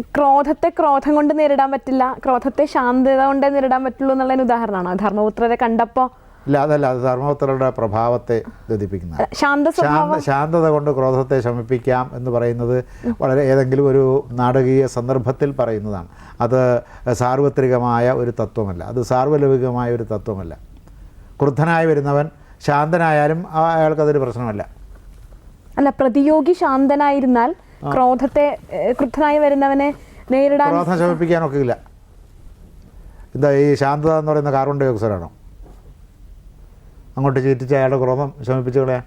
ക്രോധത്തെ ക്രോധം കൊണ്ട് നേരിടാൻ പറ്റില്ല ക്രോധത്തെ ശാന്തത കൊണ്ട് നേരിടാൻ പറ്റുള്ളൂ എന്നുള്ളതിന് ഉദാഹരണമാണ്. ധർമ്മപുത്രരെ കണ്ടപ്പോ ഇല്ല അതല്ല അത് ധർമ്മപുത്രരുടെ പ്രഭാവത്തെ സ്വഭാവം ശാന്തത കൊണ്ട് ക്രോധത്തെ ശമിപ്പിക്കാം എന്ന് പറയുന്നത് വളരെ ഏതെങ്കിലും ഒരു നാടകീയ സന്ദർഭത്തിൽ പറയുന്നതാണ്. അത് സാർവത്രികമായ ഒരു തത്വമല്ല. അത് സാർവലൗകികമായ ഒരു തത്വമല്ല. ക്രുദ്ധനായി വരുന്നവൻ ശാന്തനായാലും ആ- അയാൾക്കതൊരു പ്രശ്നമല്ല. അല്ല പ്രതിയോഗി ശാന്തനായിരുന്നാൽ ക്രോധത്തെ ക്രുദ്ധനായി വരുന്നവനെ നേരിടാൻ ക്രോധം ശമിപ്പിക്കാനൊക്കെ ഇല്ല എന്താ ഈ ശാന്തത എന്ന് പറയുന്ന കാർബൺ ഡൈ ഓക്സൈഡാണോ അങ്ങോട്ട് ചീറ്റിച്ച് അയാളുടെ ക്രോധം ശമിപ്പിച്ചു കളയാ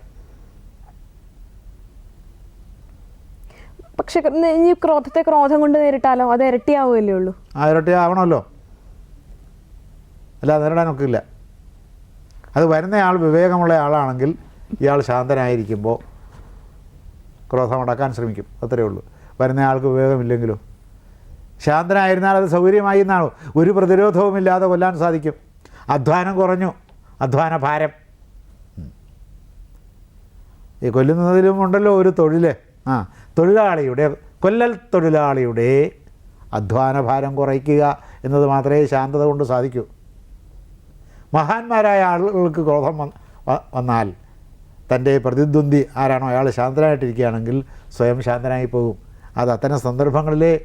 പക്ഷെ ഈ ക്രോധത്തെ ക്രോധം കൊണ്ട് നേരിട്ടാലോ? അത് ഇരട്ടിയാവുകയല്ലേ ഉള്ളൂ. ആ ഇരട്ടി ആവണമല്ലോ അല്ല നേരിടാനൊക്കെ ഇല്ല അത് വരുന്നയാൾ വിവേകമുള്ള ആളാണെങ്കിൽ ഇയാൾ ശാന്തനായിരിക്കുമ്പോൾ ക്രോധം അടക്കാൻ ശ്രമിക്കും. അത്രയേ ഉള്ളൂ. വരുന്ന വരുന്നയാൾക്ക് വിവേകമില്ലെങ്കിലോ? ശാന്തനായിരുന്നാൽ അത് സൗകര്യമായി എന്നാണോ? ഒരു പ്രതിരോധവുമില്ലാതെ കൊല്ലാൻ സാധിക്കും. അധ്വാനം കുറഞ്ഞു. അധ്വാന ഭാരം. ഈ കൊല്ലുന്നതിലും ഉണ്ടല്ലോ ഒരു തൊഴിൽ ആ തൊഴിലാളിയുടെ കൊല്ലൽ തൊഴിലാളിയുടെ അധ്വാന ഭാരം കുറയ്ക്കുക എന്നത് മാത്രമേ ശാന്തത കൊണ്ട് സാധിക്കൂ. മഹാന്മാരായ ആളുകൾക്ക് ക്രോധം വന്നാൽ തന്റെ പ്രതിദ്വന്ദ്വി ആരാണോ അയാൾ ശാന്തനായിട്ടിരിക്കുകയാണെങ്കിൽ സ്വയം ശാന്തനായി പോകും അത് അത്തരം സന്ദർഭങ്ങളിലേ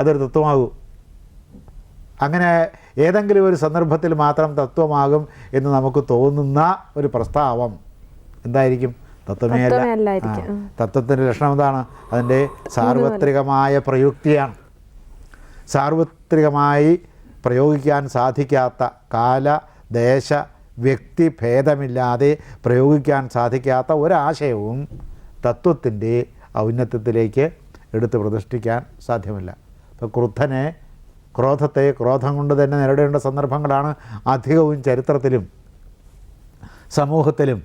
അതൊരു തത്വമാകൂ. അങ്ങനെ ഏതെങ്കിലും ഒരു സന്ദർഭത്തിൽ മാത്രം തത്വമാകും എന്ന് നമുക്ക് തോന്നുന്ന ഒരു പ്രസ്താവം എന്തായിരിക്കും? തത്വമേ അല്ല. തത്വത്തിന്റെ ലക്ഷണം എന്താണ്? അതിന്റെ സാർവത്രികമായ പ്രയുക്തിയാണ്. സാർവത്രികമായി പ്രയോഗിക്കാൻ സാധിക്കാത്ത കാല ദേശ വ്യക്തി ഭേദമില്ലാതെ പ്രയോഗിക്കാൻ സാധിക്കാത്ത ഒരാശയവും തത്വത്തിന്റെ ഔന്നത്യത്തിലേക്ക് എടുത്ത് പ്രതിഷ്ഠിക്കാൻ സാധ്യമല്ല. ഇപ്പോൾ ക്രുദ്ധനെ ക്രോധത്തെ ക്രോധം കൊണ്ട് തന്നെ നേരിടേണ്ട സന്ദർഭങ്ങളാണ് അധികവും ചരിത്രത്തിലും സമൂഹത്തിലും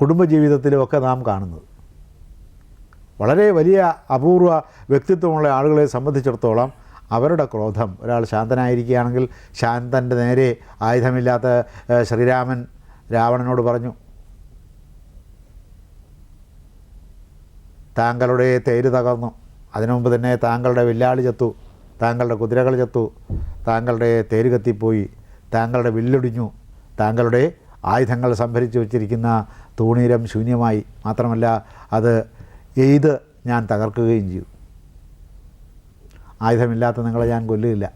കുടുംബജീവിതത്തിലും ഒക്കെ നാം കാണുന്നത്. വളരെ വലിയ അപൂർവ വ്യക്തിത്വമുള്ള ആളുകളെ സംബന്ധിച്ചിടത്തോളം അവരുടെ ക്രോധം. ഒരാൾ ശാന്തനായിരിക്കുകയാണെങ്കിൽ ശാന്തന്റെ നേരെ ആയുധമില്ലാത്ത ശ്രീരാമൻ രാവണനോട് പറഞ്ഞു താങ്കളുടെ തേര് തകർന്നു. അതിനുമുമ്പ് തന്നെ താങ്കളുടെ വില്ലാളി ചത്തു. താങ്കളുടെ കുതിരകൾ ചത്തു. താങ്കളുടെ തേര് കത്തിപ്പോയി. താങ്കളുടെ വില്ലൊടിഞ്ഞു. താങ്കളുടെ ആയുധങ്ങൾ സംഭരിച്ചു വച്ചിരിക്കുന്ന തൂണീരം ശൂന്യമായി. മാത്രമല്ല അത് എയ്ത് ഞാൻ തകർക്കുകയും ചെയ്തു. ആയുധമില്ലാത്ത നിങ്ങളെ ഞാൻ കൊല്ലുകയില്ല.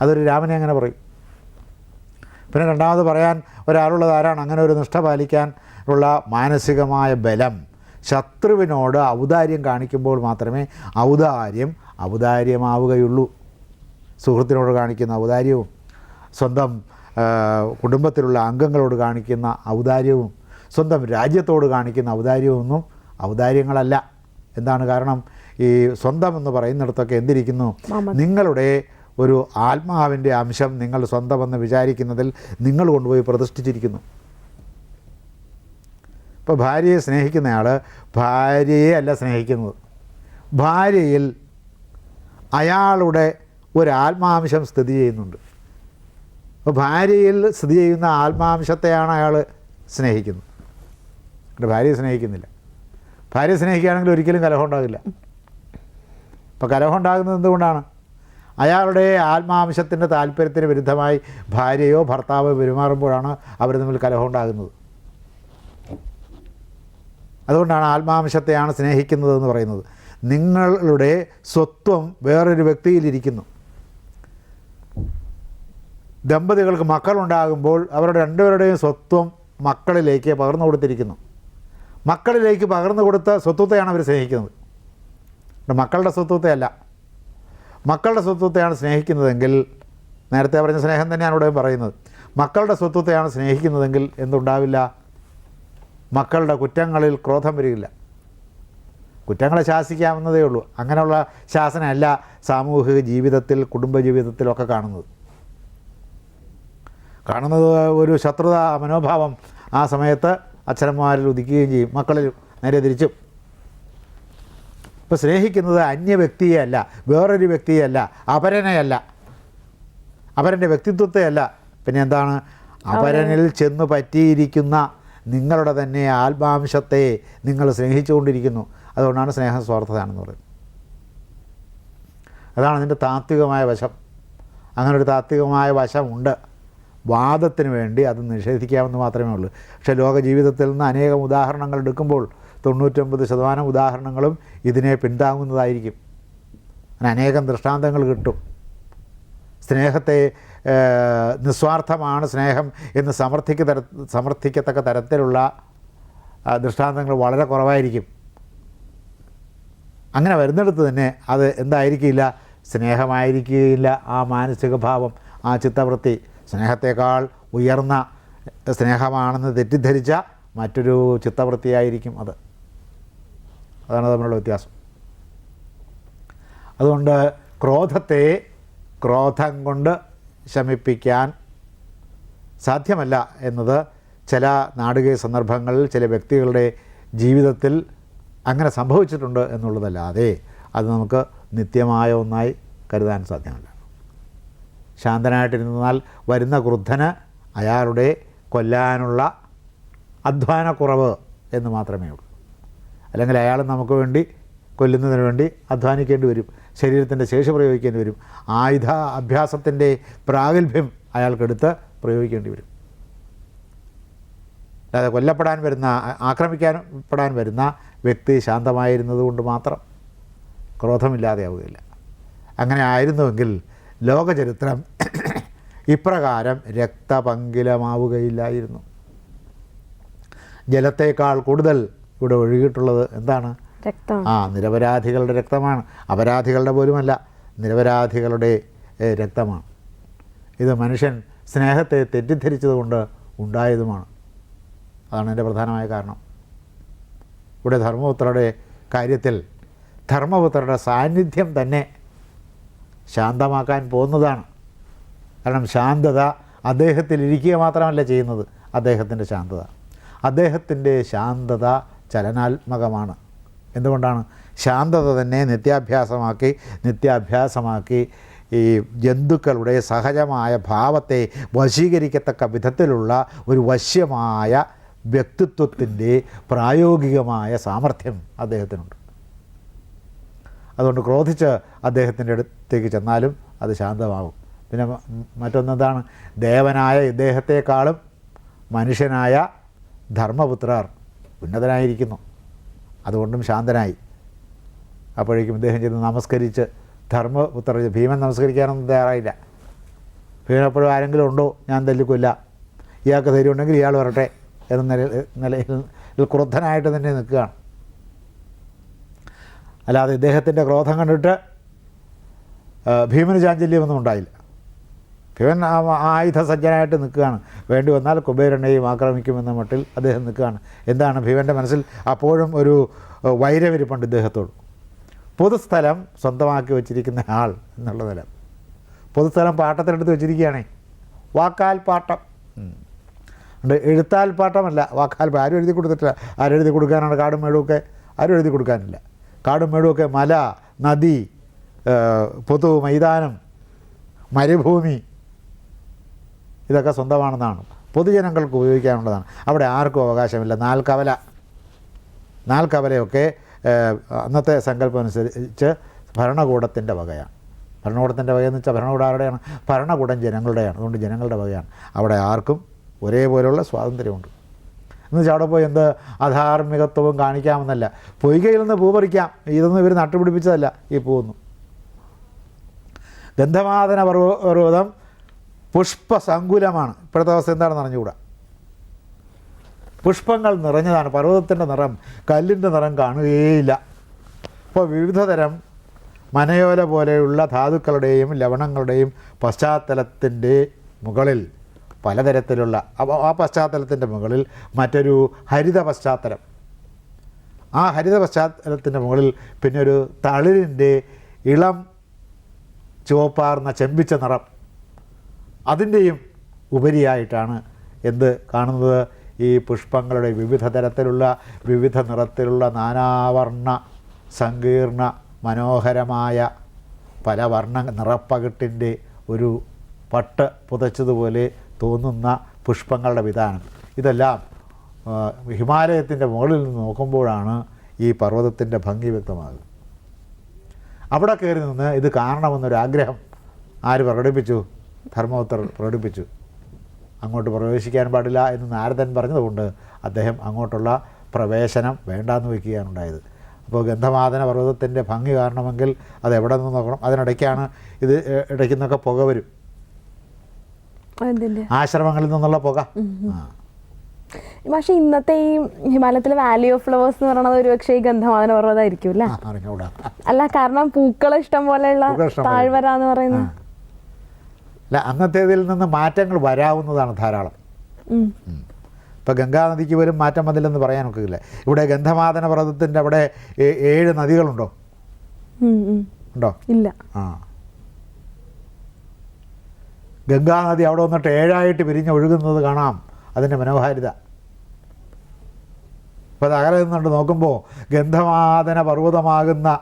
അതൊരു രാമനെ അങ്ങനെ പറയും. പിന്നെ രണ്ടാമത് പറയാൻ ഒരാളുള്ളത് ആരാണ്? അങ്ങനെ ഒരു നിഷ്ഠ പാലിക്കാൻ ഉള്ള മാനസികമായ ബലം ശത്രുവിനോട് ഔദാര്യം കാണിക്കുമ്പോൾ മാത്രമേ ഔദാര്യം ഔദാര്യമാവുകയുള്ളൂ. സുഹൃത്തിനോട് കാണിക്കുന്ന ഔദാര്യവും സ്വന്തം കുടുംബത്തിലുള്ള അംഗങ്ങളോട് കാണിക്കുന്ന ഔദാര്യവും സ്വന്തം രാജ്യത്തോട് കാണിക്കുന്ന ഔദാര്യമൊന്നും ഔദാര്യങ്ങളല്ല. എന്താണ് കാരണം? ഈ സ്വന്തം എന്ന് പറയുന്നിടത്തൊക്കെ എന്തിരിക്കുന്നു? നിങ്ങളുടെ ഒരു ആത്മാവിന്റെ അംശം നിങ്ങൾ സ്വന്തമെന്ന് വിചാരിക്കുന്നതിൽ നിങ്ങൾ കൊണ്ടുപോയി പ്രതിഷ്ഠിച്ചിരിക്കുന്നു. ഇപ്പോൾ ഭാര്യയെ സ്നേഹിക്കുന്നയാൾ ഭാര്യയെ അല്ല സ്നേഹിക്കുന്നത്. ഭാര്യയിൽ അയാളുടെ ഒരു ആത്മാംശം സ്ഥിതി ചെയ്യുന്നുണ്ട്. അപ്പോൾ ഭാര്യയിൽ സ്ഥിതി ചെയ്യുന്ന ആത്മാംശത്തെയാണ് അയാൾ സ്നേഹിക്കുന്നത്. ഭാര്യയെ സ്നേഹിക്കുന്നില്ല. ഭാര്യയെ സ്നേഹിക്കുകയാണെങ്കിൽ ഒരിക്കലും കലഹം ഉണ്ടാകില്ല അപ്പോൾ കലഹം ഉണ്ടാകുന്നത് എന്തുകൊണ്ടാണ്? അയാളുടെ ആത്മാംശത്തിന്റെ താല്പര്യത്തിന് വിരുദ്ധമായി ഭാര്യയോ ഭർത്താവോ പെരുമാറുമ്പോഴാണ് അവർ തമ്മിൽ കലഹം ഉണ്ടാകുന്നത്. അതുകൊണ്ടാണ് ആത്മാംശത്തെയാണ് സ്നേഹിക്കുന്നതെന്ന് പറയുന്നത്. നിങ്ങളുടെ സ്വത്വം വേറൊരു വ്യക്തിയിലിരിക്കുന്നു. ദമ്പതികൾക്ക് മക്കളുണ്ടാകുമ്പോൾ അവരുടെ രണ്ടുപേരുടെയും സ്വത്വം മക്കളിലേക്ക് പകർന്നു കൊടുത്തിരിക്കുന്നു. മക്കളിലേക്ക് പകർന്നു കൊടുത്ത സ്വത്വത്തെയാണ് അവർ സ്നേഹിക്കുന്നത്. മക്കളുടെ സ്വത്വത്തെ അല്ല മക്കളുടെ സ്വത്വത്തെയാണ് സ്നേഹിക്കുന്നതെങ്കിൽ നേരത്തെ പറഞ്ഞ സ്നേഹം തന്നെയാണ് ഇവിടെ പറയുന്നത്. മക്കളുടെ സ്വത്വത്തെയാണ് സ്നേഹിക്കുന്നതെങ്കിൽ എന്തുണ്ടാവില്ല? മക്കളുടെ കുറ്റങ്ങളിൽ ക്രോധം വരികയില്ല. കുറ്റങ്ങളെ ശാസിക്കാവുന്നതേ ഉള്ളൂ. അങ്ങനെയുള്ള ശാസനമല്ല സാമൂഹിക ജീവിതത്തിൽ കുടുംബജീവിതത്തിലൊക്കെ കാണുന്നത്. കാണുന്നത് ഒരു ശത്രുത മനോഭാവം ആ സമയത്ത് അച്ഛനന്മാരിൽ ഉദിക്കുകയും ചെയ്യും. മക്കളിൽ നേരെ തിരിച്ചും ഇപ്പോൾ സ്നേഹിക്കുന്നത് അന്യ വ്യക്തിയെയല്ല വേറൊരു വ്യക്തിയല്ല അപരനെയല്ല അപരന്റെ വ്യക്തിത്വത്തെയല്ല പിന്നെ എന്താണ്? അപരനിൽ ചെന്ന് പറ്റിയിരിക്കുന്ന നിങ്ങളുടെ തന്നെ ആത്മാംശത്തെ നിങ്ങൾ സ്നേഹിച്ചുകൊണ്ടിരിക്കുന്നു. അതുകൊണ്ടാണ് സ്നേഹം സ്വാർത്ഥതയാണെന്ന് പറയുന്നത്. അതാണ് അതിന്റെ താത്വികമായ വശം. അങ്ങനെ ഒരു താത്വികമായ വശമുണ്ട്. വാദത്തിന് വേണ്ടി അത് നിഷേധിക്കാമെന്ന് മാത്രമേ ഉള്ളൂ. പക്ഷേ ലോക ജീവിതത്തിൽ നിന്ന് അനേകം ഉദാഹരണങ്ങൾ എടുക്കുമ്പോൾ തൊണ്ണൂറ്റൊമ്പത് ശതമാനം ഉദാഹരണങ്ങളും ഇതിനെ പിന്താങ്ങുന്നതായിരിക്കും. അങ്ങനെ അനേകം ദൃഷ്ടാന്തങ്ങൾ കിട്ടും. സ്നേഹത്തെ നിസ്വാർത്ഥമാണ് സ്നേഹം എന്ന് സമർത്ഥിക്ക തര സമർത്ഥിക്കത്തക്ക തരത്തിലുള്ള ദൃഷ്ടാന്തങ്ങൾ വളരെ കുറവായിരിക്കും. അങ്ങനെ വരുന്നിടത്ത് തന്നെ അത് എന്തായിരിക്കില്ല? സ്നേഹമായിരിക്കില്ല ആ മാനസിക ഭാവം ആ ചിത്തവൃത്തി. സ്നേഹത്തേക്കാൾ ഉയർന്ന സ്നേഹമാണെന്ന് തെറ്റിദ്ധരിച്ച മറ്റൊരു ചിത്തവൃത്തിയായിരിക്കും അത്. അതാണ് തമ്മിലുള്ള വ്യത്യാസം. അതുകൊണ്ട് ക്രോധത്തെ ക്രോധം കൊണ്ട് ശമിപ്പിക്കാൻ സാധ്യമല്ല എന്നത് ചില നാടകീയ സന്ദർഭങ്ങളിൽ ചില വ്യക്തികളുടെ ജീവിതത്തിൽ അങ്ങനെ സംഭവിച്ചിട്ടുണ്ട് എന്നുള്ളതല്ലാതെ അത് നമുക്ക് നിത്യമായ ഒന്നായി കരുതാൻ സാധ്യമല്ല. ശാന്തനായിട്ടിരുന്നാൽ വരുന്ന ക്രുദ്ധന് അയാളുടെ കൊല്ലാനുള്ള അധ്വാനക്കുറവ് എന്ന് മാത്രമേ ഉള്ളൂ. അല്ലെങ്കിൽ അയാൾ നമുക്ക് വേണ്ടി കൊല്ലുന്നതിന് വേണ്ടി അധ്വാനിക്കേണ്ടി വരും. ശരീരത്തിന്റെ ശേഷി പ്രയോഗിക്കേണ്ടി വരും. ആയുധ അഭ്യാസത്തിന്റെ പ്രാഗൽഭ്യം അയാൾക്കെടുത്ത് പ്രയോഗിക്കേണ്ടി വരും. അല്ലാതെ കൊല്ലപ്പെടാൻ വരുന്ന ആക്രമിക്കാൻ ആക്രമിക്കാൻപ്പെടാൻ വരുന്ന വ്യക്തി ശാന്തമായിരുന്നത് കൊണ്ട് മാത്രം ക്രോധമില്ലാതെയാവുകയില്ല. അങ്ങനെ ആയിരുന്നുവെങ്കിൽ ലോകചരിത്രം ഇപ്രകാരം രക്തപങ്കിലമാവുകയില്ലായിരുന്നു. ജലത്തേക്കാൾ കൂടുതൽ ഇവിടെ ഒഴുകിയിട്ടുള്ളത് എന്താണ്? രക്തം ആ നിരപരാധികളുടെ രക്തമാണ്. അപരാധികളുടെ പോലുമല്ല നിരപരാധികളുടെ രക്തമാണ്. ഇത് മനുഷ്യൻ സ്നേഹത്തെ തെറ്റിദ്ധരിച്ചതുകൊണ്ട് ഉണ്ടായതുമാണ്. അതാണ് എന്റെ പ്രധാനമായ കാരണം. ഇവിടെ ധർമ്മപുത്രരുടെ കാര്യത്തിൽ ധർമ്മപുത്രരുടെ സാന്നിധ്യം തന്നെ ശാന്തമാക്കാൻ പോകുന്നതാണ്. കാരണം ശാന്തത അദ്ദേഹത്തിൽ ഇരിക്കുക മാത്രമല്ല ചെയ്യുന്നത് അദ്ദേഹത്തിന്റെ ശാന്തത. അദ്ദേഹത്തിന്റെ ശാന്തത ചലനാത്മകമാണ്. എന്തുകൊണ്ടാണ്? ശാന്തത തന്നെ നിത്യാഭ്യാസമാക്കി നിത്യാഭ്യാസമാക്കി ഈ ജന്തുക്കളുടെ സഹജമായ ഭാവത്തെ വശീകരിക്കത്തക്ക വിധത്തിലുള്ള ഒരു വശ്യമായ വ്യക്തിത്വത്തിന്റെ പ്രായോഗികമായ സാമർഥ്യം അദ്ദേഹത്തിനുണ്ട്. അതുകൊണ്ട് ക്രോധിച്ച് അദ്ദേഹത്തിന്റെ അടുത്തേക്ക് ചെന്നാലും അത് ശാന്തമാകും. പിന്നെ മറ്റൊന്നെന്താണ്? ദേവനായ ഇദ്ദേഹത്തെക്കാളും മനുഷ്യനായ ധർമ്മപുത്രർ ഉന്നതനായിരിക്കുന്നു. അതുകൊണ്ടും ശാന്തനായി. അപ്പോഴേക്കും ഇദ്ദേഹം ചെന്ന് നമസ്കരിച്ച് ധർമ്മപുത്ര ഭീമൻ നമസ്കരിക്കാനൊന്നും തയ്യാറായില്ല. ഭീമൻ എപ്പോഴും ആരെങ്കിലും ഉണ്ടോ? ഞാൻ തല്ലിക്കൊല്ല. ഇയാൾക്ക് ധൈര്യം ഉണ്ടെങ്കിൽ ഇയാൾ വരട്ടെ എന്ന നിലയിൽ നിലയിൽ ക്രുദ്ധനായിട്ട് തന്നെ നിൽക്കുകയാണ്. അല്ലാതെ ഇദ്ദേഹത്തിന്റെ ക്രോധം കണ്ടിട്ട് ഭീമന് ചാഞ്ചല്യമൊന്നും ഉണ്ടായില്ല. ഭീമൻ ആ- ആയുധ സജ്ജനായിട്ട് നിൽക്കുകയാണ്. വേണ്ടി വന്നാൽ കുബേരനെയും ആക്രമിക്കുമെന്ന മട്ടിൽ അദ്ദേഹം നിൽക്കുകയാണ്. എന്താണ് ഭീമന്റെ മനസ്സിൽ അപ്പോഴും ഒരു വൈരവിരിപ്പുണ്ട് ഇദ്ദേഹത്തോട്. പൊതുസ്ഥലം സ്വന്തമാക്കി വച്ചിരിക്കുന്ന ആൾ എന്നുള്ള നില. പൊതുസ്ഥലം പാട്ടത്തിനെടുത്ത് വെച്ചിരിക്കുകയാണേ. വാക്കാൽ പാട്ടം. ഉണ്ട്. എഴുത്താൽ പാട്ടമല്ല. വാക്കാൽ ആരും എഴുതി കൊടുത്തിട്ടില്ല. ആരും എഴുതി കൊടുക്കാനാണ് കാടും മേടുമൊക്കെ ആരും എഴുതി കൊടുക്കാനില്ല. കാടും മേടുമൊക്കെ മല നദി പൊതു മൈതാനം മരുഭൂമി ഇതൊക്കെ സ്വന്തമാണെന്നാണ്. പൊതുജനങ്ങൾക്ക് ഉപയോഗിക്കാനുള്ളതാണ്. അവിടെ ആർക്കും അവകാശമില്ല. നാൽക്കവല. നാൽക്കവലയൊക്കെ അന്നത്തെ സങ്കല്പം അനുസരിച്ച് ഭരണകൂടത്തിന്റെ വകയാണ്. ഭരണകൂടത്തിന്റെ വകയെന്ന് വെച്ചാൽ ഭരണകൂടം ആരുടെയാണ്? ഭരണകൂടം ജനങ്ങളുടെയാണ്. അതുകൊണ്ട് ജനങ്ങളുടെ വകയാണ്. അവിടെ ആർക്കും ഒരേപോലെയുള്ള സ്വാതന്ത്ര്യമുണ്ട്. എന്ന് വെച്ചാൽ അവിടെ പോയി എന്ത് അധാർമികത്വവും കാണിക്കാമെന്നല്ല. പൊയ്കയിൽ നിന്ന് പൂ പറിക്കാം. ഇതൊന്നും ഇവർ നട്ടുപിടിപ്പിച്ചതല്ല. ഈ പൂവൊന്നും. ഗന്ധമാതന പർവ- പർവതം പുഷ്പസങ്കുലമാണ്. ഇപ്പോഴത്തെ അവസ്ഥ എന്താണെന്ന് അറിഞ്ഞുകൂടാ. പുഷ്പങ്ങൾ നിറഞ്ഞതാണ്. പർവതത്തിന്റെ നിറം കല്ലിന്റെ നിറം കാണുകയേയില്ല അപ്പോൾ വിവിധതരം മനയോല പോലെയുള്ള ധാതുക്കളുടെയും ലവണങ്ങളുടെയും പശ്ചാത്തലത്തിന്റെ മുകളിൽ പലതരത്തിലുള്ള ആ പശ്ചാത്തലത്തിന്റെ മുകളിൽ മറ്റൊരു ഹരിത പശ്ചാത്തലം. ആ ഹരിത പശ്ചാത്തലത്തിന്റെ മുകളിൽ പിന്നെ ഒരു തളിരിന്റെ ഇളം ചുവപ്പാർന്ന ചെമ്പിച്ച നിറം. അതിന്റെയും ഉപരിയായിട്ടാണ് എന്ത് കാണുന്നത്? ഈ പുഷ്പങ്ങളുടെ വിവിധ തരത്തിലുള്ള വിവിധ നിറത്തിലുള്ള നാനാവർണ സങ്കീർണ മനോഹരമായ പല വർണ നിറപ്പകിട്ടിന്റെ ഒരു പട്ട് പുതച്ചതുപോലെ തോന്നുന്ന പുഷ്പങ്ങളുടെ വിധാനം. ഇതെല്ലാം ഹിമാലയത്തിന്റെ മുകളിൽ നിന്ന് നോക്കുമ്പോഴാണ് ഈ പർവതത്തിന്റെ ഭംഗി വ്യക്തമാകുന്നത്. അവിടെ കയറി നിന്ന് ഇത് കാണണമെന്നൊരാഗ്രഹം ആര് പ്രകടിപ്പിച്ചു? ധർമ്മപുത്രർ പ്രകടിപ്പിച്ചു. അങ്ങോട്ട് പ്രവേശിക്കാൻ പാടില്ല എന്ന് നാരദൻ പറഞ്ഞതുകൊണ്ട് അദ്ദേഹം അങ്ങോട്ടുള്ള പ്രവേശനം വേണ്ടാന്ന് വയ്ക്കുകയാണ് ഉണ്ടായത്. അപ്പോൾ ഗന്ധമാദന പർവതത്തിന്റെ ഭംഗി കാരണമെങ്കിൽ അത് എവിടെ നിന്ന് നോക്കണം? അതിനിടയ്ക്കാണ് ഇത് ഇടയ്ക്ക് നിന്നൊക്കെ പുക വരും. ആശ്രമങ്ങളിൽ നിന്നുള്ള പുക. ആ. പക്ഷെ ഇന്നത്തെ ഈ ഹിമാലയത്തിലെ വാലി ഓഫ് ഫ്ലവേഴ്സ് എന്ന് പറയുന്നത് ഒരുപക്ഷെ ഈ ഗന്ധമാദന പർവതമായിരിക്കും അല്ലേ? കാരണം പൂക്കൾ ഇഷ്ടം പോലെയുള്ള താഴ്വര എന്ന് പറയുന്നത്. അല്ല അന്നത്തേതിൽ നിന്ന് മാറ്റങ്ങൾ വരാവുന്നതാണ് ധാരാളം. ഇപ്പം ഇപ്പോൾ ഗംഗാനദിക്ക് പോലും മാറ്റം വന്നില്ലെന്ന് പറയാനൊക്കില്ല ഇവിടെ ഗന്ധമാദന വ്രതത്തിന്റെ അവിടെ ഏഴ് നദികളുണ്ടോ. ഉണ്ടോ? ഇല്ല. ആ. ഗംഗാനദി അവിടെ വന്നിട്ട് ഏഴായിട്ട് പിരിഞ്ഞ് ഒഴുകുന്നത് കാണാം. അതിന്റെ മനോഹാരിത. അപ്പോൾ അത് അകലെ നിന്നുകൊണ്ട് നോക്കുമ്പോൾ ഗന്ധമാതന പർവതമാകുന്ന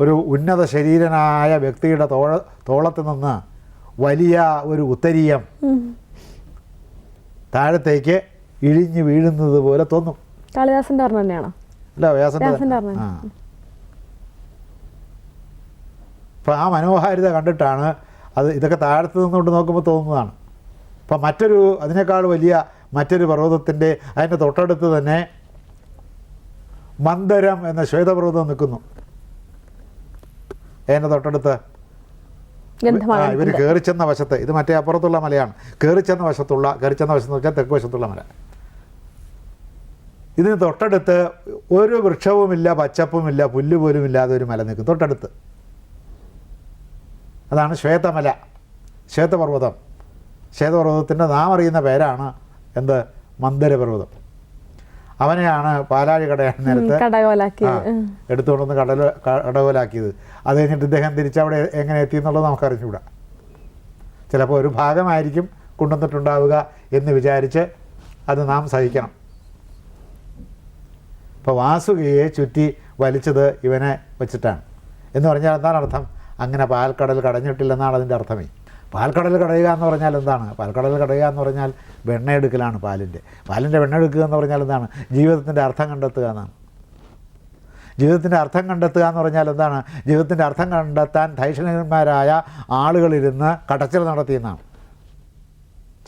ഒരു ഉന്നത ശരീരനായ വ്യക്തിയുടെ തോള തോളത്ത് നിന്ന് വലിയ ഒരു ഉത്തരീയം. താഴത്തേക്ക് ഇഴിഞ്ഞു വീഴുന്നത് പോലെ തോന്നും. കാളിദാസന്റെ പറഞ്ഞ തന്നെയാണോ? അല്ല വ്യാസന്റെ. ആ. ആ മനോഹാരിത കണ്ടിട്ടാണ് അത് ഇതൊക്കെ താഴത്ത് നിന്നുകൊണ്ട് നോക്കുമ്പോൾ തോന്നുന്നതാണ്. അപ്പം മറ്റൊരു അതിനേക്കാൾ വലിയ മറ്റൊരു പർവതത്തിന്റെ അതിന്റെ തൊട്ടടുത്ത് തന്നെ മന്ദരം എന്ന ശ്വേതപർവതം നിൽക്കുന്നു. അതിന്റെ തൊട്ടടുത്ത്? ഇവർ കയറി കയറിച്ചെന്ന വശത്ത് ഇത് മറ്റേ അപ്പുറത്തുള്ള മലയാണ്. കയറിച്ചെന്ന വശത്തുള്ള കയറിച്ചെന്ന വശത്ത് വെച്ചാൽ തെക്ക് വശത്തുള്ള മല. ഇതിന് തൊട്ടടുത്ത് ഒരു വൃക്ഷവുമില്ല പച്ചപ്പുമില്ല പുല്ല് പോലും ഇല്ലാതെ ഒരു മല നിൽക്കും. തൊട്ടടുത്ത്. അതാണ് ശ്വേതമല. ശ്വേതപർവതം. ശ്വേതപർവതത്തിന്റെ നാം അറിയുന്ന പേരാണ് എന്ത്? മന്ദരപർവതം. അവനെയാണ് പാലാഴി കടയാണ് നേരത്തെ എടുത്തുകൊണ്ടുവന്ന് കടല കടകോലാക്കിയത്. അത് കഴിഞ്ഞിട്ട് ഇദ്ദേഹം തിരിച്ചവിടെ എങ്ങനെ എത്തി എന്നുള്ളത് നമുക്ക് അറിഞ്ഞുകൂടാ ചിലപ്പോൾ ഒരു ഭാഗമായിരിക്കും കൊണ്ടുവന്നിട്ടുണ്ടാവുക എന്ന് വിചാരിച്ച് അത് നാം സഹിക്കണം. ഇപ്പോൾ വാസുകയെ ചുറ്റി വലിച്ചത് ഇവനെ വെച്ചിട്ടാണ്. എന്ന് പറഞ്ഞാൽ എന്താണ് അർത്ഥം? അങ്ങനെ പാൽക്കടൽ കടഞ്ഞിട്ടില്ലെന്നാണ് അതിന്റെ അർത്ഥമേ. പാൽക്കടൽ കടയുക എന്ന് പറഞ്ഞാൽ എന്താണ്? പാൽക്കടൽ കടയുക എന്ന് പറഞ്ഞാൽ വെണ്ണ എടുക്കലാണ് പാലിന്റെ. പാലിന്റെ വെണ്ണ എടുക്കുക എന്ന് പറഞ്ഞാൽ എന്താണ്? ജീവിതത്തിന്റെ അർത്ഥം കണ്ടെത്തുക എന്നാണ്. ജീവിതത്തിന്റെ അർത്ഥം കണ്ടെത്തുക എന്ന് പറഞ്ഞാൽ എന്താണ്? ജീവിതത്തിന്റെ അർത്ഥം കണ്ടെത്താൻ ധൈഷണികന്മാരായ ആളുകളിരുന്ന് കടച്ചിൽ നടത്തിയെന്നാണ്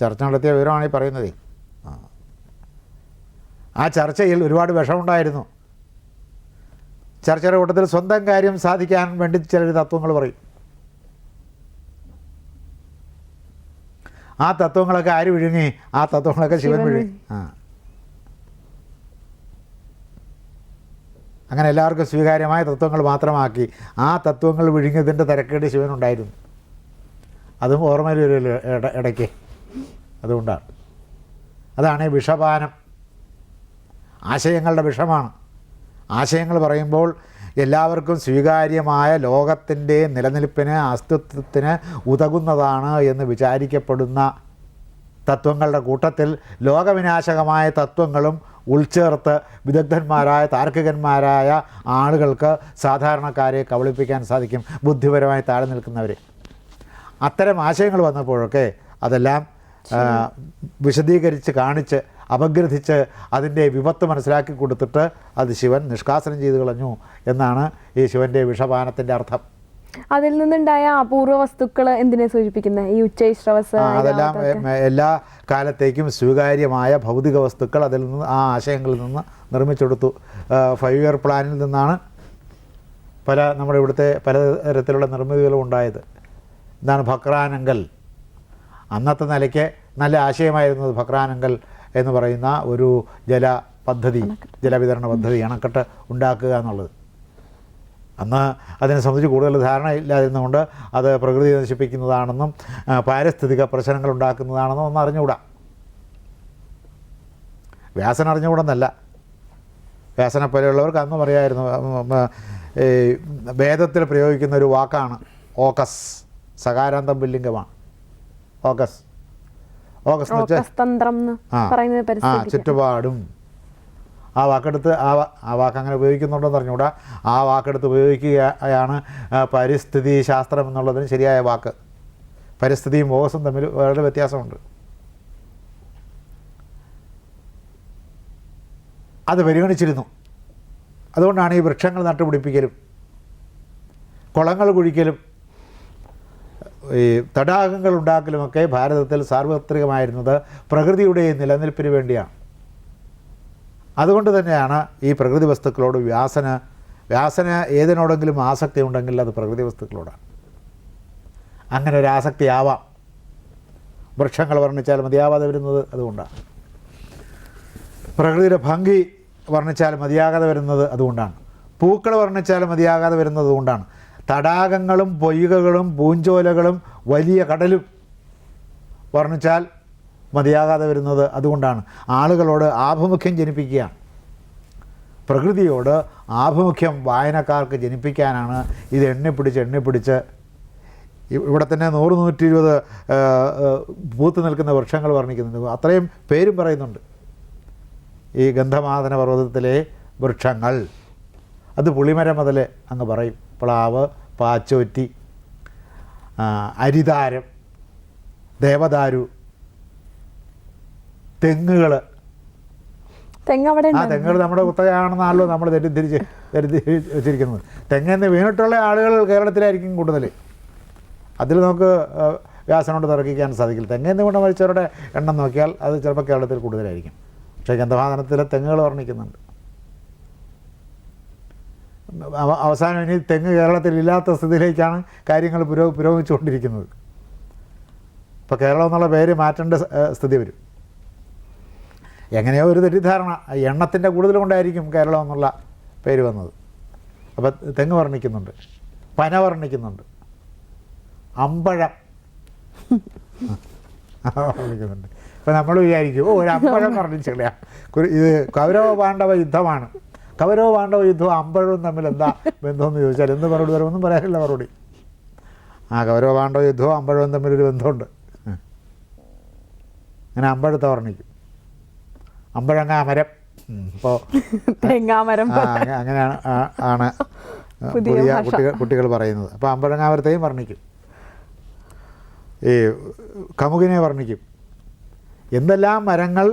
ചർച്ച നടത്തിയ വിവരമാണ് ഈ പറയുന്നത്. ആ. ചർച്ചയിൽ ഒരുപാട് വിഷമുണ്ടായിരുന്നു. ചർച്ചയുടെ കൂട്ടത്തിൽ സ്വന്തം കാര്യം സാധിക്കാൻ വേണ്ടി ചിലർ തത്വങ്ങൾ പറയും. ആ തത്വങ്ങളൊക്കെ ആര് വിഴുങ്ങി? ആ തത്വങ്ങളൊക്കെ ശിവൻ വിഴുങ്ങി. ആ. അങ്ങനെ എല്ലാവർക്കും സ്വീകാര്യമായ തത്വങ്ങൾ മാത്രമാക്കി ആ തത്വങ്ങൾ വിഴുങ്ങിയതിന്റെ തിരക്കേട് ശിവനുണ്ടായിരുന്നു. അതും ഓർമ്മയിൽ ഇട- ഇടയ്ക്ക്. അതുകൊണ്ടാണ്. അതാണ് വിഷപാനം. ആശയങ്ങളുടെ വിഷമാണ്. ആശയങ്ങൾ പറയുമ്പോൾ എല്ലാവർക്കും സ്വീകാര്യമായ ലോകത്തിന്റെ നിലനിൽപ്പിന് അസ്തിത്വത്തിന് ഉതകുന്നതാണ് എന്ന് വിചാരിക്കപ്പെടുന്ന തത്വങ്ങളുടെ കൂട്ടത്തിൽ ലോകവിനാശകമായ തത്വങ്ങളും ഉൾച്ചേർത്ത് വിദഗ്ധന്മാരായ താർക്കികന്മാരായ ആളുകൾക്ക് സാധാരണക്കാരെ കബളിപ്പിക്കാൻ സാധിക്കും ബുദ്ധിപരമായി താഴെ നിൽക്കുന്നവരെ. അത്തരം ആശയങ്ങൾ വന്നപ്പോഴൊക്കെ അതെല്ലാം വിശദീകരിച്ച് കാണിച്ച് അപഗ്രഥിച്ച് അതിന്റെ വിപത്ത് മനസ്സിലാക്കി കൊടുത്തിട്ട് അത് ശിവൻ നിഷ്കാസനം ചെയ്തു കളഞ്ഞു എന്നാണ് ഈ ശിവന്റെ വിഷപാനത്തിന്റെ അർത്ഥം. അതിൽ നിന്നുണ്ടായ അപൂർവ വസ്തുക്കൾ എന്തിനെ സൂചിപ്പിക്കുന്നത് ഈ ഉച്ചൈശ്രവസ് അതെല്ലാം എല്ലാ കാലത്തേക്കും സ്വീകാര്യമായ ഭൗതിക വസ്തുക്കൾ അതിൽ നിന്ന് ആ ആശയങ്ങളിൽ നിന്ന് നിർമ്മിച്ചെടുത്തു. ഫൈവ് ഇയർ പ്ലാനിൽ നിന്നാണ് പല നമ്മുടെ ഇവിടുത്തെ പലതരത്തിലുള്ള നിർമ്മിതികളും ഉണ്ടായത്. എന്താണ് ഭക്രാനങ്കൽ. അന്നത്തെ നിലയ്ക്ക് നല്ല ആശയമായിരുന്നത് ഭക്രാനങ്കൽ എന്ന് പറയുന്ന ഒരു ജല പദ്ധതി ജലവിതരണ പദ്ധതി അണക്കെട്ട് ഉണ്ടാക്കുക എന്നുള്ളത്. അന്ന് അതിനെ സംബന്ധിച്ച് കൂടുതൽ ധാരണ ഇല്ലാതിരുന്നുകൊണ്ട് അത് പ്രകൃതി നശിപ്പിക്കുന്നതാണെന്നും പാരിസ്ഥിതിക പ്രശ്നങ്ങൾ ഉണ്ടാക്കുന്നതാണെന്നും ഒന്ന് അറിഞ്ഞുകൂടാ. വ്യാസൻ അറിഞ്ഞുകൂടെന്നല്ല. വ്യാസനെ പോലെയുള്ളവർക്ക് അന്നും അറിയായിരുന്നു ഈ വേദത്തിൽ പ്രയോഗിക്കുന്ന ഒരു വാക്കാണ് ഓക്കസ് സകാരാന്തം ബില്ലിംഗമാണ് ഓക്കസ് ആ. ചുറ്റുപാടും. ആ വാക്കെടുത്ത് ആ ആ വാക്ക് അങ്ങനെ ഉപയോഗിക്കുന്നുണ്ടെന്ന് അറിഞ്ഞുകൂടാ. ആ വാക്കെടുത്ത് ഉപയോഗിക്കുകയാണ് പരിസ്ഥിതി ശാസ്ത്രം എന്നുള്ളതിന് ശരിയായ വാക്ക്. പരിസ്ഥിതിയും ഓസും തമ്മിൽ വളരെ വ്യത്യാസമുണ്ട്. അത് പരിഗണിച്ചിരുന്നു. അതുകൊണ്ടാണ് ഈ വൃക്ഷങ്ങൾ നട്ടുപിടിപ്പിക്കലും കുളങ്ങൾ കുഴിക്കലും ഈ തടാകങ്ങൾ ഉണ്ടാക്കലുമൊക്കെ ഭാരതത്തിൽ സാർവത്രികമായിരുന്നത് പ്രകൃതിയുടെ നിലനിൽപ്പിന് വേണ്ടിയാണ്. അതുകൊണ്ട് തന്നെയാണ് ഈ പ്രകൃതി വസ്തുക്കളോട് വ്യാസന വ്യാസന ഏതിനോടെങ്കിലും ആസക്തി ഉണ്ടെങ്കിൽ അത് പ്രകൃതി വസ്തുക്കളോടാണ്. അങ്ങനെ ഒരു ആസക്തി ആവാം. വൃക്ഷങ്ങൾ വർണിച്ചാൽ മതിയാവാതെ വരുന്നത് അതുകൊണ്ടാണ്. പ്രകൃതിയുടെ ഭംഗി വർണിച്ചാൽ മതിയാകാതെ വരുന്നത് അതുകൊണ്ടാണ്. പൂക്കൾ വർണിച്ചാൽ മതിയാകാതെ വരുന്നത് അതുകൊണ്ടാണ്. തടാകങ്ങളും പൊയ്കകളും പൂഞ്ചോലകളും വലിയ കടലും വർണിച്ചാൽ മതിയാകാതെ വരുന്നത് അതുകൊണ്ടാണ്. ആളുകളോട് ആഭിമുഖ്യം ജനിപ്പിക്കുകയാണ്. പ്രകൃതിയോട് ആഭിമുഖ്യം വായനക്കാർക്ക് ജനിപ്പിക്കാനാണ് ഇത് എണ്ണിപ്പിടിച്ച് എണ്ണിപ്പിടിച്ച് ഇവിടെ തന്നെ നൂറ് നൂറ്റി ഇരുപത് പൂത്ത് നിൽക്കുന്ന വൃക്ഷങ്ങൾ വർണിക്കുന്നുണ്ട്. അത്രയും പേരും പറയുന്നുണ്ട്. ഈ ഗന്ധമാതന പർവതത്തിലെ വൃക്ഷങ്ങൾ. അത് പുളിമരം മുതൽ അങ്ങ് പറയും. പ്ലാവ് പാച്ചോറ്റി അരിതാരം ദേവദാരു തെങ്ങുകൾ ആ തെങ്ങുകൾ നമ്മുടെ കുത്തകയാണെന്നാണല്ലോ നമ്മൾ തെറ്റിദ്ധരിച്ച് തെറ്റി വെച്ചിരിക്കുന്നത്. തെങ്ങെന്ന് വീണിട്ടുള്ള ആളുകൾ കേരളത്തിലായിരിക്കും കൂടുതൽ. അതിൽ നമുക്ക് വ്യാസനോട് തർക്കിക്കാൻ സാധിക്കില്ല. തെങ്ങെന്ന് കൊണ്ട് മരിച്ചവരുടെ എണ്ണം നോക്കിയാൽ അത് ചിലപ്പോൾ കേരളത്തിൽ കൂടുതലായിരിക്കും. പക്ഷേ ഗന്ധവാദനത്തിലെ തെങ്ങുകൾ വർണിക്കുന്നുണ്ട് അവസാനം ഇനി തെങ്ങ് കേരളത്തിൽ ഇല്ലാത്ത സ്ഥിതിയിലേക്കാണ് കാര്യങ്ങൾ പുരോ പുരോഗമിച്ചുകൊണ്ടിരിക്കുന്നത്. ഇപ്പോൾ കേരളം എന്നുള്ള പേര് മാറ്റേണ്ട സ്ഥിതി വരും. എങ്ങനെയോ ഒരു തെറ്റിദ്ധാരണ. എണ്ണത്തിന്റെ കൂടുതൽ കൊണ്ടായിരിക്കും കേരളം എന്നുള്ള പേര് വന്നത്. അപ്പോൾ തെങ്ങ് വർണിക്കുന്നുണ്ട്. പന വർണിക്കുന്നുണ്ട്. അമ്പഴം. വർണിക്കുന്നുണ്ട്. ഇപ്പം നമ്മൾ വിചാരിക്കും ഓ ഒരു അമ്പഴം വർണിച്ചില്ല? ഇത് കൗരവ പാണ്ഡവ യുദ്ധമാണ്. കൗരവ പാണ്ഡവ യുദ്ധവും അമ്പഴവും തമ്മിൽ എന്താ ബന്ധമെന്ന് ചോദിച്ചാൽ എന്ത് മറുപടി വരുമെന്നും പറയാനില്ല മറുപടി. ആ കൗരവ പാണ്ഡവ യുദ്ധവും അമ്പഴവും തമ്മിലൊരു ബന്ധമുണ്ട്. അങ്ങനെ അമ്പഴത്തെ വർണിക്കും അമ്പഴങ്ങാ മരം ഇപ്പോൾ തേങ്ങാമരം അങ്ങനെയാണ് ആണ് പുതിയ. കുട്ടികൾ കുട്ടികൾ പറയുന്നത്. അപ്പോൾ അമ്പഴങ്ങാമരത്തെയും വർണിക്കും. ഈ കമുകിനെ വർണിക്കും. എന്തെല്ലാം മരങ്ങൾ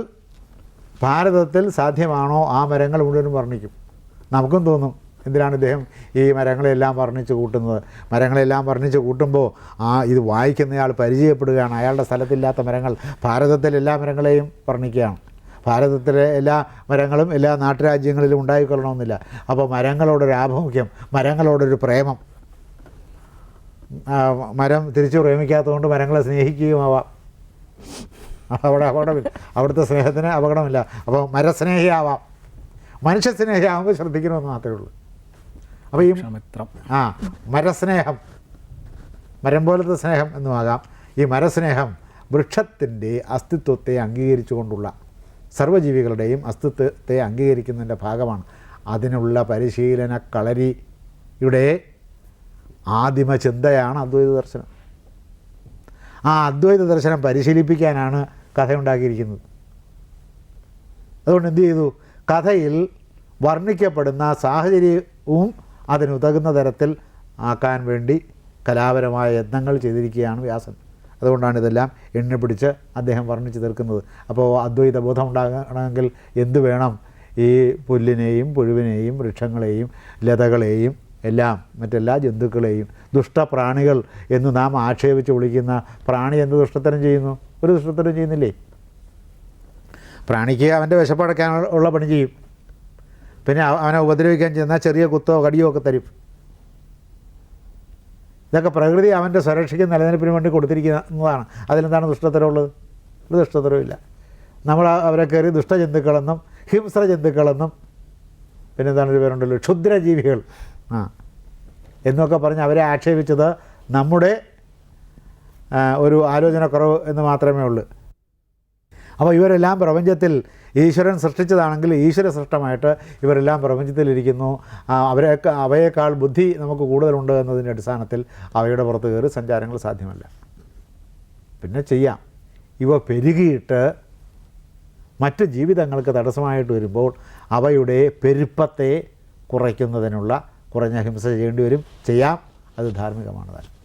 ഭാരതത്തിൽ സാധ്യമാണോ ആ മരങ്ങൾ മുഴുവനും വർണിക്കും? നമുക്കും തോന്നും. എന്തിനാണ് ഇദ്ദേഹം ഈ മരങ്ങളെല്ലാം വർണിച്ച് കൂട്ടുന്നത്? മരങ്ങളെല്ലാം വർണിച്ച് കൂട്ടുമ്പോൾ ആ ഇത് വായിക്കുന്നയാൾ പരിചയപ്പെടുകയാണ്. അയാളുടെ സ്ഥലത്തില്ലാത്ത മരങ്ങൾ ഭാരതത്തിലെ എല്ലാ മരങ്ങളെയും വർണിക്കുകയാണ്. ഭാരതത്തിലെ എല്ലാ മരങ്ങളും എല്ലാ നാട്ടുരാജ്യങ്ങളിലും ഉണ്ടായിക്കൊള്ളണമെന്നില്ല. അപ്പോൾ മരങ്ങളോടൊരു ആഭിമുഖ്യം മരങ്ങളോടൊരു പ്രേമം. മരം തിരിച്ചു പ്രേമിക്കാത്തതുകൊണ്ട് മരങ്ങളെ സ്നേഹിക്കുകയുമാവാം അവിടെ അപകടമില്ല. അവിടുത്തെ സ്നേഹത്തിന് അപകടമില്ല. അപ്പോൾ മരസ്നേഹിയാവാം. മനുഷ്യ സ്നേഹിയാവുമ്പോൾ ശ്രദ്ധിക്കണമെന്ന് മാത്രമേ ഉള്ളൂ. അപ്പോൾ ഈ മിത്രം ആ മരസ്നേഹം. മരം പോലത്തെ സ്നേഹം എന്നുമാകാം ഈ മരസ്നേഹം വൃക്ഷത്തിന്റെ അസ്തിത്വത്തെ അംഗീകരിച്ചുകൊണ്ടുള്ള സർവജീവികളുടെയും അസ്തിത്വത്തെ അംഗീകരിക്കുന്നതിന്റെ ഭാഗമാണ്. അതിനുള്ള പരിശീലന കളരിയുടെ ആദിമ ചിന്തയാണ് അദ്വൈത ദർശനം. ആ അദ്വൈത ദർശനം പരിശീലിപ്പിക്കാനാണ് കഥയുണ്ടാക്കിയിരിക്കുന്നത്. അതുകൊണ്ട് എന്തു ചെയ്തു കഥയിൽ വർണിക്കപ്പെടുന്ന സാഹചര്യവും അതിനുതകുന്ന തരത്തിൽ ആക്കാൻ വേണ്ടി കലാപരമായ യത്നങ്ങൾ ചെയ്തിരിക്കുകയാണ് വ്യാസൻ. അതുകൊണ്ടാണ് ഇതെല്ലാം എണ്ണി പിടിച്ച് അദ്ദേഹം വർണിച്ച് തീർക്കുന്നത്. അപ്പോൾ അദ്വൈത ബോധം ഉണ്ടാകണമെങ്കിൽ എന്ത് വേണം? ഈ പുല്ലിനെയും പുഴുവിനെയും വൃക്ഷങ്ങളെയും ലതകളെയും എല്ലാം മറ്റെല്ലാ ജന്തുക്കളെയും ദുഷ്ടപ്രാണികൾ എന്ന് നാം ആക്ഷേപിച്ച് വിളിക്കുന്ന പ്രാണി എന്ത് ദുഷ്ടത്തരം ചെയ്യുന്നു? ഒരു ദുഷ്ടത്തരം ചെയ്യുന്നില്ലേ? പ്രാണിക്ക് അവന്റെ വിശപ്പടക്കാൻ ഉള്ള പണി ചെയ്യും. പിന്നെ അവനെ ഉപദ്രവിക്കാൻ ചെന്നാൽ ചെറിയ കുത്തോ കടിയോ ഒക്കെ തരും. ഇതൊക്കെ പ്രകൃതി അവന്റെ സുരക്ഷയ്ക്ക് നിലനിൽപ്പിന് വേണ്ടി കൊടുത്തിരിക്കുന്നതാണ്. അതിലെന്താണ് ദുഷ്ടത്തരമുള്ളത്? ഒരു ദുഷ്ടത്തരവുമില്ല നമ്മൾ അവരെ കയറി ദുഷ്ടജന്തുക്കളെന്നും ഹിംസ്ര ജന്തുക്കളെന്നും പിന്നെ എന്താണ് ഒരു പേരുണ്ടല്ലോ? ക്ഷുദ്രജീവികൾ. ആ. എന്നൊക്കെ പറഞ്ഞ് അവരെ ആക്ഷേപിച്ചത് നമ്മുടെ ഒരു ആലോചനക്കുറവ് എന്ന് മാത്രമേ ഉള്ളൂ. അപ്പോൾ ഇവരെല്ലാം പ്രപഞ്ചത്തിൽ ഈശ്വരൻ സൃഷ്ടിച്ചതാണെങ്കിൽ ഈശ്വര സൃഷ്ടമായിട്ട് ഇവരെല്ലാം പ്രപഞ്ചത്തിലിരിക്കുന്നു അവരെ അവയേക്കാൾ ബുദ്ധി നമുക്ക് കൂടുതലുണ്ട് എന്നതിന്റെ അടിസ്ഥാനത്തിൽ അവയുടെ പുറത്ത് കയറി സഞ്ചാരങ്ങൾ സാധ്യമല്ല. പിന്നെ ചെയ്യാം. ഇവ പെരുകിയിട്ട് മറ്റ് ജീവിതങ്ങൾക്ക് തടസ്സമായിട്ട് വരുമ്പോൾ അവയുടെ പെരുപ്പത്തെ കുറയ്ക്കുന്നതിനുള്ള കുറഞ്ഞ ഹിംസ ചെയ്യേണ്ടി വരും. ചെയ്യാം. അത് ധാർമ്മികമാണ് താൻ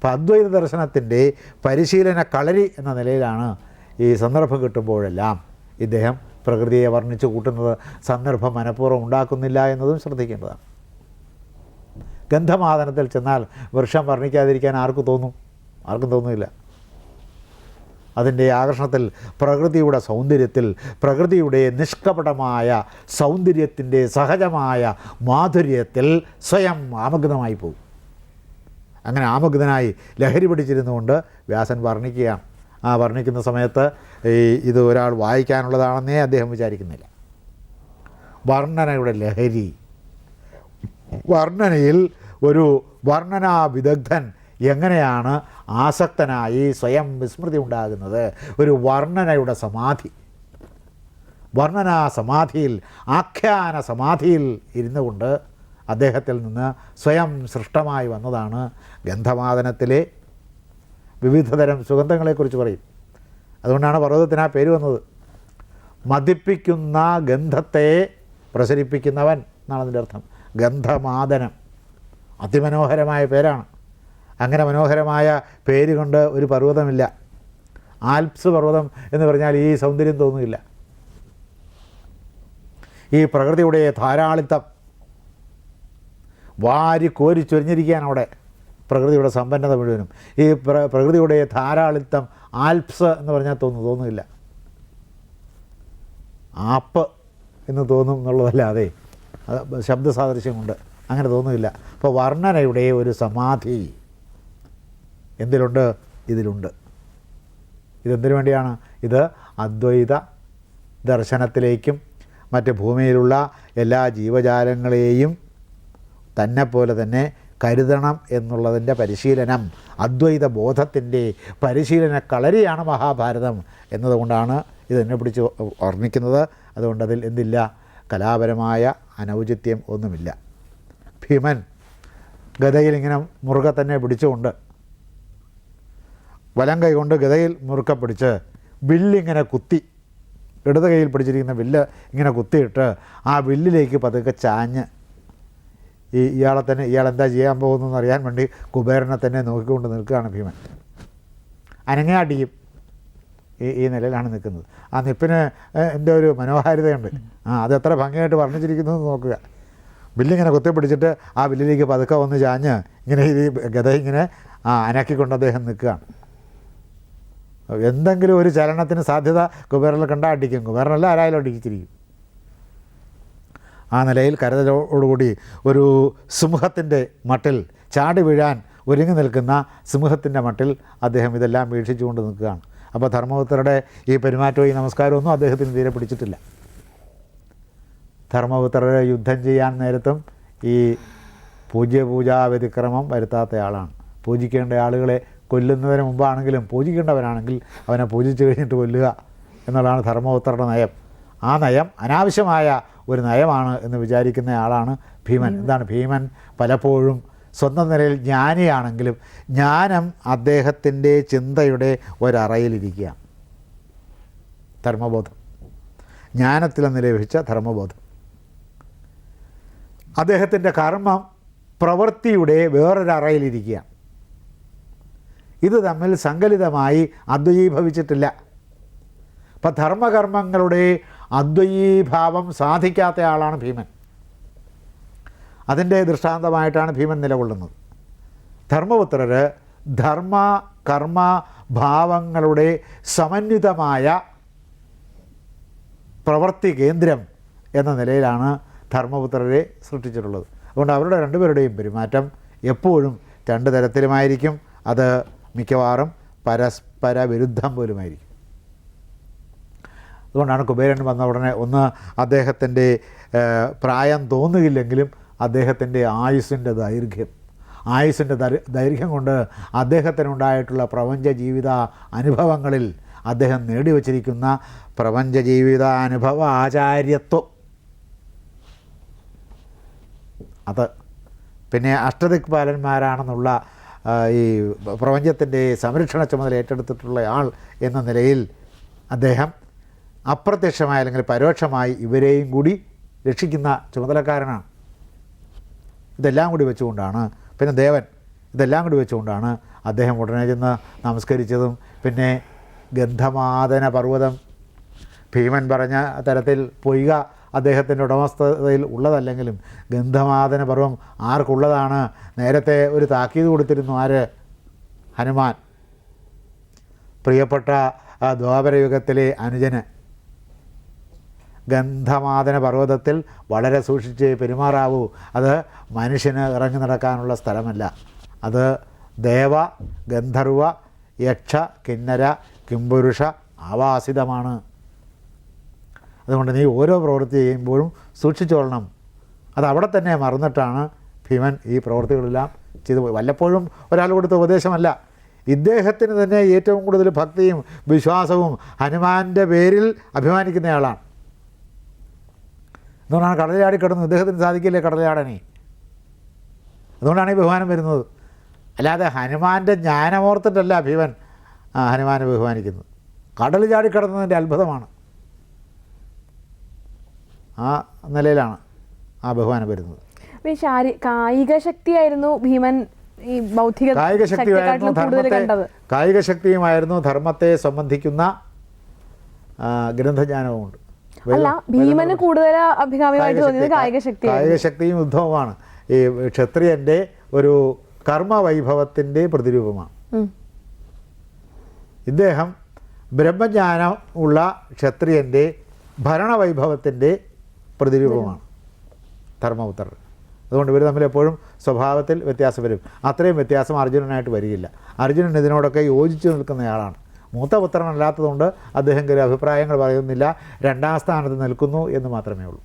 അപ്പം അദ്വൈത ദർശനത്തിന്റെ പരിശീലന കളരി എന്ന നിലയിലാണ് ഈ സന്ദർഭം കിട്ടുമ്പോഴെല്ലാം ഇദ്ദേഹം പ്രകൃതിയെ വർണിച്ചു കൂട്ടുന്നത് സന്ദർഭം മനഃപൂർവം ഉണ്ടാക്കുന്നില്ല എന്നതും ശ്രദ്ധിക്കേണ്ടതാണ്. ഗന്ധമാദനത്തിൽ ചെന്നാൽ വൃക്ഷം വർണിക്കാതിരിക്കാൻ ആർക്കും തോന്നും? ആർക്കും തോന്നുന്നില്ല. അതിന്റെ ആകർഷണത്തിൽ പ്രകൃതിയുടെ സൗന്ദര്യത്തിൽ പ്രകൃതിയുടെ നിഷ്കപടമായ സൗന്ദര്യത്തിന്റെ സഹജമായ മാധുര്യത്തിൽ സ്വയം ആമഗ്നമായി പോകും. അങ്ങനെ ആമുഗ്ധനായി ലഹരി പിടിച്ചിരുന്നുകൊണ്ട് വ്യാസൻ വർണിക്കുകയാണ് ആ വർണിക്കുന്ന സമയത്ത് ഈ ഇത് ഒരാൾ വായിക്കാനുള്ളതാണെന്നേ അദ്ദേഹം വിചാരിക്കുന്നില്ല. വർണനയുടെ ലഹരി. വർണനയിൽ ഒരു വർണനാ വിദഗ്ധൻ എങ്ങനെയാണ് ആസക്തനായി സ്വയം വിസ്മൃതി ഉണ്ടാകുന്നത് ഒരു വർണനയുടെ സമാധി. വർണനാ സമാധിയിൽ ആഖ്യാന സമാധിയിൽ ഇരുന്നു കൊണ്ട് അദ്ദേഹത്തിൽ നിന്ന് സ്വയം സൃഷ്ടമായി വന്നതാണ് ഗന്ധമാദനത്തിലെ വിവിധതരം സുഗന്ധങ്ങളെക്കുറിച്ച് പറയും. അതുകൊണ്ടാണ് പർവതത്തിന് ആ പേര് വന്നത്. മതിപ്പിക്കുന്ന ഗന്ധത്തെ പ്രസരിപ്പിക്കുന്നവൻ എന്നാണ് അതിന്റെ അർത്ഥം. ഗന്ധമാദനം. അതിമനോഹരമായ പേരാണ്. അങ്ങനെ മനോഹരമായ പേര് കൊണ്ട് ഒരു പർവതമില്ല. ആൽപ്സ് പർവതം എന്ന് പറഞ്ഞാൽ ഈ സൗന്ദര്യം തോന്നുന്നില്ല. ഈ പ്രകൃതിയുടെ ധാരാളിത്തം വാരി കോരി ചൊരിഞ്ഞിരിക്കുകയാണ് അവിടെ പ്രകൃതിയുടെ സമ്പന്നത മുഴുവനും. ഈ പ്ര പ്രകൃതിയുടെ ധാരാളിത്തം ആൽപ്സ് എന്ന് പറഞ്ഞാൽ തോന്നുന്നു തോന്നുന്നില്ല. ആപ്പ് എന്ന് തോന്നും എന്നുള്ളതല്ലാതെ ശബ്ദസാദൃശ്യം ശബ്ദ സാദൃശ്യം കൊണ്ട് അങ്ങനെ തോന്നുന്നില്ല. അപ്പോൾ വർണനയുടെ ഒരു സമാധി എന്തിലുണ്ട്? ഇതിലുണ്ട്. ഇതെന്തിനു വേണ്ടിയാണ്? ഇത് അദ്വൈത ദർശനത്തിലേക്കും മറ്റ് ഭൂമിയിലുള്ള എല്ലാ ജീവജാലങ്ങളെയും തന്നെ പോലെ തന്നെ കരുതണം എന്നുള്ളതിന്റെ പരിശീലനം അദ്വൈത ബോധത്തിന്റെ പരിശീലന കളരിയാണ് മഹാഭാരതം എന്നതുകൊണ്ടാണ് ഇതെന്നെ പിടിച്ച് വർണിക്കുന്നത് അതുകൊണ്ട് അതിൽ എന്തില്ല കലാപരമായ അനൗചിത്യം ഒന്നുമില്ല. ഭീമൻ ഗതയിൽ ഇങ്ങനെ മുറുകെ തന്നെ പിടിച്ചുകൊണ്ട് വലം കൈ കൊണ്ട് ഗതയിൽ മുറുക്ക പിടിച്ച് വില്ലിങ്ങനെ കുത്തി ഇടത് കൈയിൽ പിടിച്ചിരിക്കുന്ന വില്ല് ഇങ്ങനെ കുത്തിയിട്ട് ആ വില്ലിലേക്ക് പതുക്കെ ചാഞ്ഞ് ഈ ഇയാളെ തന്നെ ഇയാൾ എന്താ ചെയ്യാൻ പോകുന്നതെന്ന് അറിയാൻ വേണ്ടി കുബേരനെ തന്നെ നോക്കിക്കൊണ്ട് നിൽക്കുകയാണ് ഭീമൻ. അനങ്ങാടിയും ഈ ഈ നിലയിലാണ് നിൽക്കുന്നത്. ആ നിപ്പിന് എന്റെ ഒരു മനോഹാരിതയുണ്ട്. ആ അത് എത്ര ഭംഗിയായിട്ട് വർണിച്ചിരിക്കുന്നു നോക്കുക. ബില്ലിങ്ങനെ കുത്തിപ്പിടിച്ചിട്ട് ആ ബില്ലിലേക്ക് പതുക്കെ വന്ന് ചാഞ്ഞ് ഇങ്ങനെ ഈ ഗത ഇങ്ങനെ ആ അനക്കിക്കൊണ്ട് അദ്ദേഹം നിൽക്കുകയാണ്. എന്തെങ്കിലും ഒരു ചലനത്തിന് സാധ്യത കുബേരനിൽ കണ്ടാൽ അടിക്കും. കുബേരനല്ല ആരായാലും അടിച്ചിരിക്കും. ആ നിലയിൽ കരുതലോടുകൂടി ഒരു സിംഹത്തിന്റെ മട്ടിൽ ചാടി വീഴാൻ ഒരുങ്ങി നിൽക്കുന്ന സിംഹത്തിന്റെ മട്ടിൽ അദ്ദേഹം ഇതെല്ലാം വീക്ഷിച്ചുകൊണ്ട് നിൽക്കുകയാണ്. അപ്പോൾ ധർമ്മപുത്രരുടെ ഈ പെരുമാറ്റവും ഈ നമസ്കാരമൊന്നും അദ്ദേഹത്തിന് തീരെ പിടിച്ചിട്ടില്ല. ധർമ്മപുത്രരെ യുദ്ധം ചെയ്യാൻ നേരത്തും ഈ പൂജ്യപൂജാ വ്യതിക്രമം വരുത്താത്തയാളാണ് പൂജിക്കേണ്ട ആളുകളെ കൊല്ലുന്നതിന് മുമ്പാണെങ്കിലും പൂജിക്കേണ്ടവനാണെങ്കിൽ അവനെ പൂജിച്ചു കഴിഞ്ഞിട്ട് കൊല്ലുക എന്നുള്ളതാണ് ധർമ്മപുത്രരുടെ നയം. ആ നയം അനാവശ്യമായ ഒരു നയമാണ് എന്ന് വിചാരിക്കുന്ന ആളാണ് ഭീമൻ. എന്താണ് ഭീമൻ? പലപ്പോഴും സ്വന്തം നിലയിൽ ജ്ഞാനിയാണെങ്കിലും ജ്ഞാനം അദ്ദേഹത്തിന്റെ ചിന്തയുടെ ഒരറയിലിരിക്കുക ധർമ്മബോധം. ജ്ഞാനത്തിൽ നിന്ന് ലഭിച്ച ധർമ്മബോധം. അദ്ദേഹത്തിന്റെ കർമ്മം പ്രവൃത്തിയുടെ വേറൊരറയിലിരിക്കുക ഇത് തമ്മിൽ സങ്കലിതമായി അദ്വൈഭവിച്ചിട്ടില്ല അപ്പം ധർമ്മകർമ്മങ്ങളുടെ അദ്വൈഭാവം സാധിക്കാത്ത ആളാണ് ഭീമൻ. അതിന്റെ ദൃഷ്ടാന്തമായിട്ടാണ് ഭീമൻ നിലകൊള്ളുന്നത്. ധർമ്മപുത്രർ ധർമ്മ കർമ്മ ഭാവങ്ങളുടെ സമന്വിതമായ പ്രവൃത്തി കേന്ദ്രം എന്ന നിലയിലാണ് ധർമ്മപുത്രരെ സൃഷ്ടിച്ചിട്ടുള്ളത്. അതുകൊണ്ട് അവരുടെ രണ്ടുപേരുടെയും പെരുമാറ്റം എപ്പോഴും രണ്ട് തരത്തിലുമായിരിക്കും. അത് മിക്കവാറും പരസ്പര വിരുദ്ധം പോലുമായിരിക്കും. അതുകൊണ്ടാണ് കുബേരൻ വന്ന ഉടനെ ഒന്ന് അദ്ദേഹത്തിന്റെ പ്രായം തോന്നുകില്ലെങ്കിലും അദ്ദേഹത്തിന്റെ ആയുസ്സിന്റെ ദൈർഘ്യം. ആയുസ്സിന്റെ ദൈർ- ദൈർഘ്യം കൊണ്ട് അദ്ദേഹത്തിനുണ്ടായിട്ടുള്ള പ്രപഞ്ച ജീവിത അനുഭവങ്ങളിൽ അദ്ദേഹം നേടിവച്ചിരിക്കുന്ന പ്രപഞ്ച ജീവിത അനുഭവ ആചാര്യത്വം. അത് പിന്നെ അഷ്ടദിക്പാലന്മാരാണെന്നുള്ള ഈ പ്രപഞ്ചത്തിന്റെ സംരക്ഷണ ചുമതല ഏറ്റെടുത്തിട്ടുള്ള ആൾ എന്ന നിലയിൽ അദ്ദേഹം അപ്രത്യക്ഷമായി അല്ലെങ്കിൽ പരോക്ഷമായി ഇവരെയും കൂടി രക്ഷിക്കുന്ന ചുമതലക്കാരനാണ്. ഇതെല്ലാം കൂടി വെച്ചുകൊണ്ടാണ് പിന്നെ ദേവൻ ഇതെല്ലാം കൂടി വെച്ചുകൊണ്ടാണ് അദ്ദേഹം ഉടനെ ചെന്ന് നമസ്കരിച്ചതും പിന്നെ ഗന്ധമാതന പർവതം. ഭീമൻ പറഞ്ഞ തരത്തിൽ പൊയ്ക അദ്ദേഹത്തിന്റെ ഉടമസ്ഥതയിൽ ഉള്ളതല്ലെങ്കിലും ഗന്ധമാതന പർവം ആർക്കുള്ളതാണ്? നേരത്തെ ഒരു താക്കീത് കൊടുത്തിരുന്നു ആര്? ഹനുമാൻ. പ്രിയപ്പെട്ട ദ്വാപരയുഗത്തിലെ അനുജന്. ഗന്ധമാദന പർവതത്തിൽ വളരെ സൂക്ഷിച്ച് പെരുമാറാവൂ. അത് മനുഷ്യന് ഇറങ്ങി നടക്കാനുള്ള സ്ഥലമല്ല. അത് ദേവ ഗന്ധർവ യക്ഷ കിന്നര കിംപുരുഷ ആവാസിതമാണ്. അതുകൊണ്ട് നീ ഓരോ പ്രവൃത്തി ചെയ്യുമ്പോഴും സൂക്ഷിച്ചോളണം. അത് അവിടെ തന്നെ മറന്നിട്ടാണ് ഭീമൻ ഈ പ്രവൃത്തികളെല്ലാം ചെയ്തു പോയി വല്ലപ്പോഴും ഒരാൾ കൊടുത്ത ഉപദേശമല്ല. ഇദ്ദേഹത്തിന് തന്നെ ഏറ്റവും കൂടുതൽ ഭക്തിയും വിശ്വാസവും ഹനുമാന്റെ പേരിൽ അഭിമാനിക്കുന്നയാളാണ്. അതുകൊണ്ടാണ് കടലിലാടി കിടന്നു ഇദ്ദേഹത്തിന് സാധിക്കില്ലേ കടലിലാടനെ? അതുകൊണ്ടാണ് ഈ ബഹുമാനം വരുന്നത്. അല്ലാതെ ഹനുമാന്റെ ജ്ഞാനമോർത്തിട്ടല്ല ഭീമൻ ആ, ഹനുമാനെ ബഹുമാനിക്കുന്നത്. കടൽ ചാടിക്കിടന്നതിന്റെ അത്ഭുതമാണ്. ആ നിലയിലാണ് ആ ബഹുമാനം വരുന്നത്. കായിക ശക്തിയായിരുന്നു ഭീമൻ ഈ ബൗദ്ധിക കായിക ശക്തിയായിരുന്നു ധർമ്മത്തെ കായിക ശക്തിയുമായിരുന്നു ധർമ്മത്തെ സംബന്ധിക്കുന്ന ഗ്രന്ഥജ്ഞാനവും ഗ്രന്ഥജ്ഞാനവുമുണ്ട്. അല്ല ഭീമന് കൂടുതൽ അഭികാമ്യമായിട്ട് തോന്നിയത് കായിക ശക്തി കായിക ശക്തിയും യുദ്ധവുമാണ് ഈ ക്ഷത്രിയന്റെ ഒരു കർമ്മ വൈഭവത്തിന്റെ പ്രതിരൂപമാണ് ഇദ്ദേഹം ബ്രഹ്മജ്ഞാനം ഉള്ള ക്ഷത്രിയന്റെ ഭരണവൈഭവത്തിന്റെ പ്രതിരൂപമാണ്. ധർമ്മപുത്രർ. അതുകൊണ്ട് ഇവർ തമ്മിൽ എപ്പോഴും സ്വഭാവത്തിൽ വ്യത്യാസം വരും. അത്രയും വ്യത്യാസം അർജുനനായിട്ട് വരികയില്ല. അർജുനൻ ഇതിനോടൊക്കെ യോജിച്ചു നിൽക്കുന്നയാളാണ് മൂത്ത പുത്രനല്ലാത്തതുകൊണ്ട് അദ്ദേഹം കയറി അഭിപ്രായങ്ങൾ പറയുന്നില്ല. രണ്ടാം സ്ഥാനത്ത് നിൽക്കുന്നു എന്ന് മാത്രമേ ഉള്ളൂ.